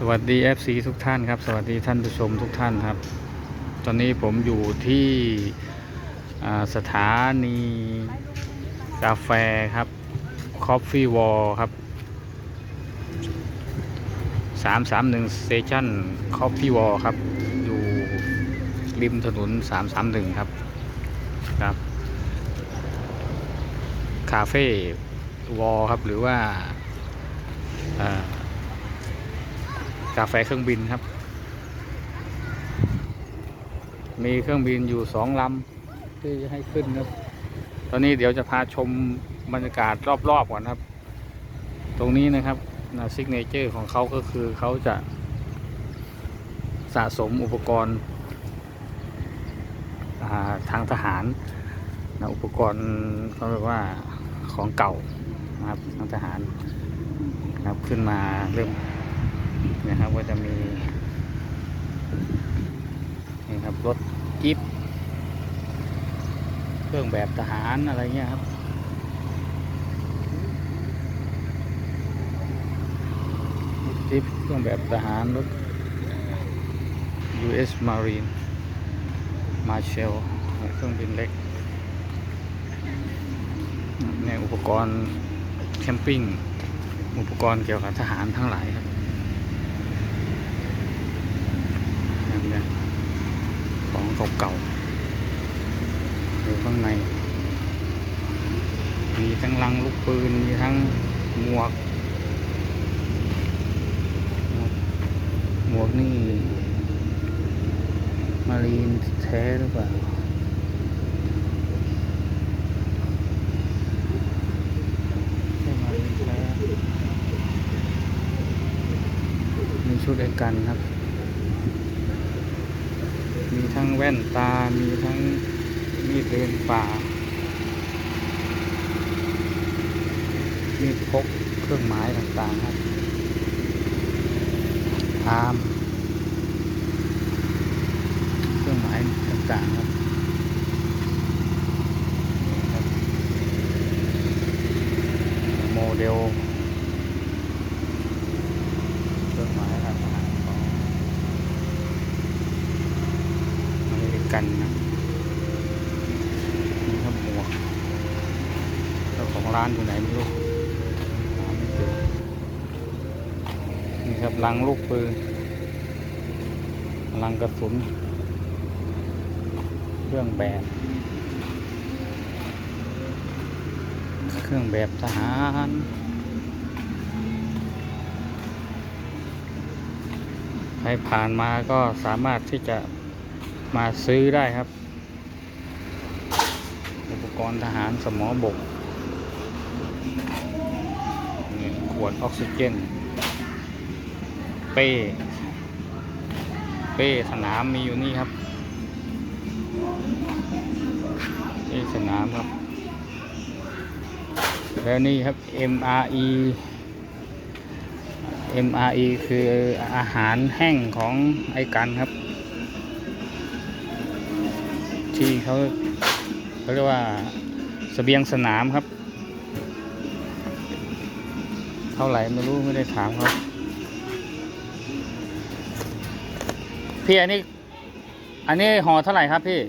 สวัสดี FC ทุกท่านครับ สวัสดีท่านผู้ชมทุกท่านครับ ตอนนี้ผมอยู่ที่สถานีกาแฟครับ Coffee Wall ครับ 331 Station Coffee Wall ครับ อยู่ริมถนน 331 ครับครับคาเฟ่วอลครับ หรือว่า กาแฟเครื่องบินครับ มีเครื่องบินอยู่สองลำที่ให้ขึ้นครับ ตอนนี้เดี๋ยวจะพาชมบรรยากาศรอบๆก่อนครับ ตรงนี้นะครับซิกเนเจอร์ของเขาก็คือเขาจะสะสมอุปกรณ์าทางทหารนะอุปกรณ์เขาเรียกว่าของเก่านะครับทางทหารนะครับขึ้นมาเริ่ม นะครับว่าจะมีนี่ครับรถจิ๊บเครื่องแบบทหารอะไรเงี้ยครับจิ๊บเครื่องแบบทหารรถ US Marine Marshall เครื่องบินเล็กในอุปกรณ์แคมปิ้ง อุปกรณ์เกี่ยวกับทหารทั้งหลายครับ นั่นเนี่ยของเก่าๆอยู่ข้างใน มีทั้งลังลูกปืน มีทั้งหมวก หมวกนี่ มารีนแท้หรือเปล่าใช่มารีนแท้มีชุดเอกกันครับ มีทั้ง แว่นตา มีทั้งมีดเดินป่า มีดพกเครื่องหมายต่างๆครับตาม เครื่องหมายต่างๆครับนี่ครับโมเดลเครื่องหมายทางทหารของอเมริ กันนะนี่ครับหมวกเจ้าของร้านอยู่ไหนไม่รู้หาไม่เจอนี่ครับลังลูกปืนลังกระสุน เครื่องแบบ เครื่องแบบทหารใครผ่านมาก็สามารถที่จะ มาซื้อได้ครับ อุปกรณ์ทหารสมอบกนี่ขวดออกซิเจน เป้ เป้สนามมีอยู่นี่ครับเป้สนามครับ แล้วนี่ครับ MRE MRE คืออาหารแห้งของไอ้กันครับ ที่เขาเขาเรียกว่าสเสบียงสนามครับ เท่าไหร่ไม่รู้ไม่ได้ถามเขาพี่อันนี้อันนี้ห่อเท่าไหร่ครับพี่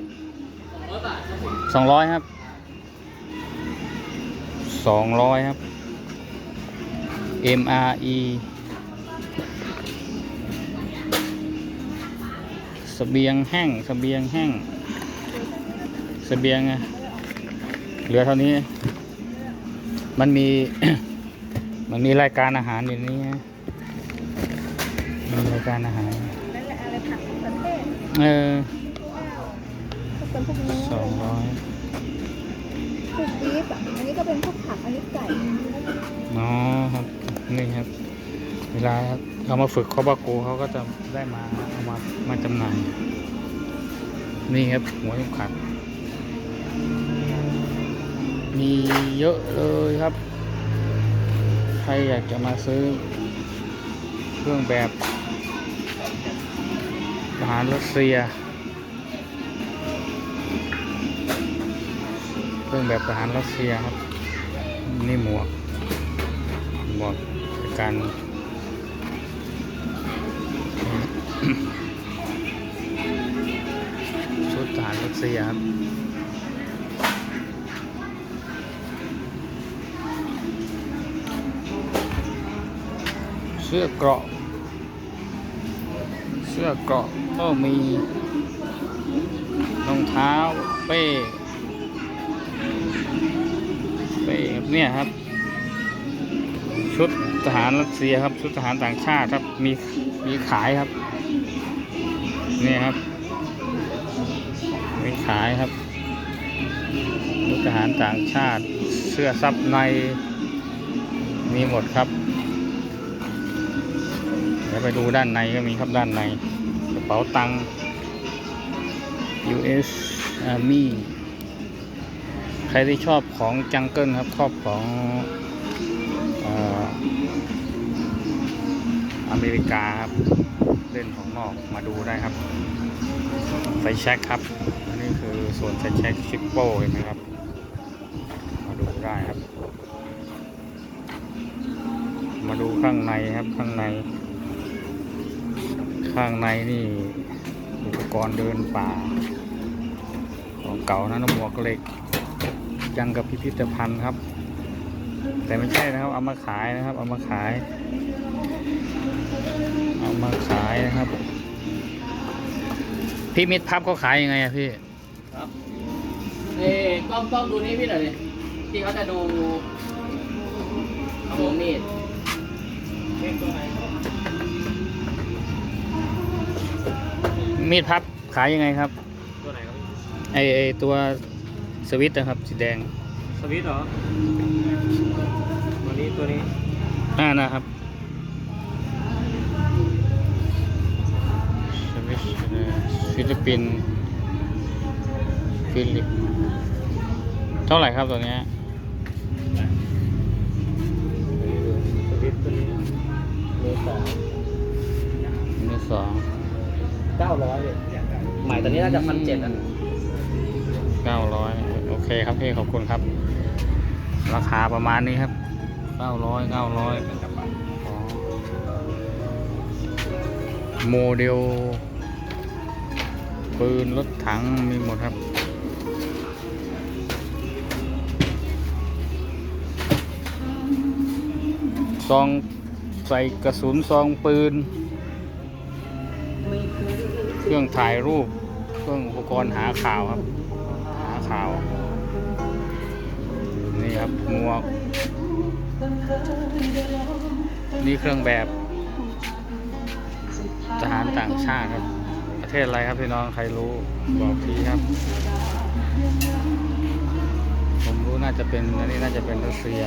สองร้อยครับสองร้อยครับ MRE เบียงแห้งสเบียงแห้ง เสบียงอะเหลือเท่านี้ มันมี มันมีรายการอาหารอยู่นี้ฮะมีรายการอาหารนั่นแหละอะไรผักประเภทเออก็เป็นพวกเนื้อสองร้อยพวกบีฟอะอันนี้ก็เป็นพวกผักอันนี้ไก่อ๋อครับนี่ครับ เวลาเอามาฝึกเขาบากูเขาก็จะได้มาเอามามาจำหน่ายนี่ครับหัวเข็มขัด มีเยอะเลยครับ ใครอยากจะมาซื้อ เครื่องแบบทหารรัสเซีย เครื่องแบบทหารรัสเซียครับ นี่หมวก หมวกการชุดทหารรัสเซียครับ สื้อเกราะ เสื้อเกราะก็มีรองเท้าเป้เป้เนี่ยครับ ชุดทหารรัสเซียครับ ชุดทหารต่างชาติครับ มีมีขายครับ นี่ครับ มีขายครับทหารต่างชาติ เสื้อซับใน มีหมดครับ เดี๋ยวไปดูด้านในก็มีครับด้านในกระเป๋าตังค์ US Army ใครที่ชอบของจังเกิลครับชอบของเอ่ออเมริกาครับเล่นของนอกมาดูได้ครับ ไฟแช็กครับอันนี้คือส่วนไฟแช็กชิปโป้เห็นไหมครับ มาดูได้ครับ มาดูข้างในครับข้างใน ข้างในนี่อุปกรณ์เดินป่า ของเก่านะน้ำหมวกเหล็ก ยังกับพิพิธภัณฑ์ครับ แต่ไม่ใช่นะครับ เอามาขายนะครับ เอามาขาย เอามาขายนะครับ พี่มิตรพับเขาขายยังไงอะพี่ครับเอ้กล้องกล้องดูนี่พี่หน่อยดิที่เขาจะดูดูมีดมีด มีดพับขายยังไงครับ ตัวไหนครับไอไอตัวสวิตช์นะครับสีแดง สวิตเหรอ ตัวนี้ตัวนี้ อ่านะครับสวิตช์เอ่อฟิลิปปินส์ฟิลิป เท่าไหร่ครับตัวเนี้ยสวิตตัวนี้เบอร์สองมือสอง เก้าร้อยเลยใหม่ตอนนี้น่าจะพันเจ็ดอะเก้าร้อยโอเคครับพี่ขอบคุณครับ ราคาประมาณนี้ครับเก้าร้อยเก้าร้อยโมเดล ปืนรถถังมีหมดครับซองใส่กระสุนซองปืน เครื่องถ่ายรูป เครื่องอุปกรณ์หาข่าวครับ หาข่าว นี่ครับหมวก นี่เครื่องแบบทหารต่างชาติครับ ประเทศอะไรครับพี่น้องใครรู้บอกทีครับ ผมรู้น่าจะเป็นอันนี้น่าจะเป็นรัสเซีย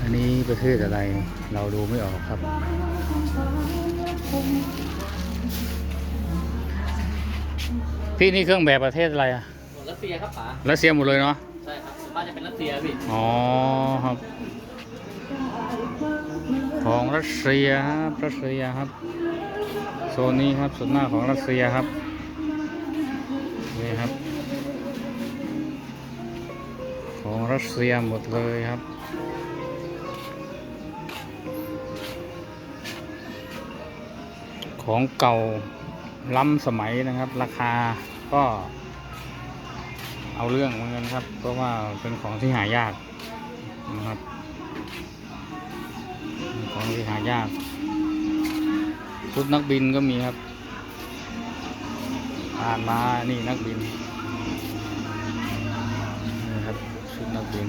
อันนี้ประเทศอะไรเราดูไม่ออกครับ พี่นี่เครื่องแบบประเทศอะไรอะรัสเซียครับป๋ารัสเซียหมดเลยเนาะ ใช่ครับบ้านจะเป็นรัสเซียพี่อ๋อครับ ของรัสเซียครับ รัสเซียครับ โซนนี้ครับส่วนมากของรัสเซียครับ นี่ครับ ของรัสเซียหมดเลยครับ ของเก่าล้ำสมัยนะครับ ราคาก็เอาเรื่องเหมือนกันครับ เพราะว่าเป็นของที่หายากนะครับ ของที่หายากชุดนักบินก็มีครับผ่านมานี่นักบินนี่ครับชุดนักบิน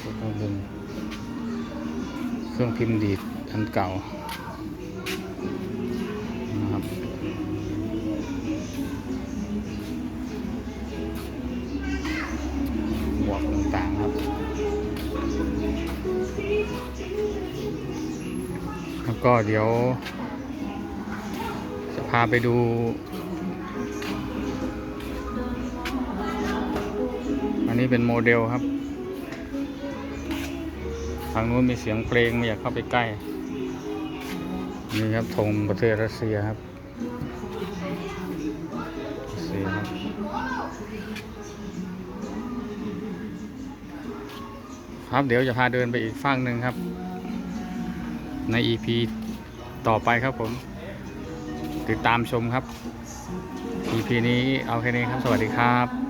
ชุดนักบิน เครื่องพิมพ์ดีดอันเก่า ก็เดี๋ยว จะพาไปดู อันนี้เป็นโมเดลครับ ทางนู้นมีเสียงเพลงไม่อยากเข้าไปใกล้ นี่ครับธงประเทศรัสเซียครับรัสเซียครับครับเดี๋ยวจะพาเดินไปอีกฝั่งหนึ่งครับ ใน EP ต่อไปครับผม ติดตามชมครับ EP นี้เอาแค่นี้ครับ สวัสดีครับ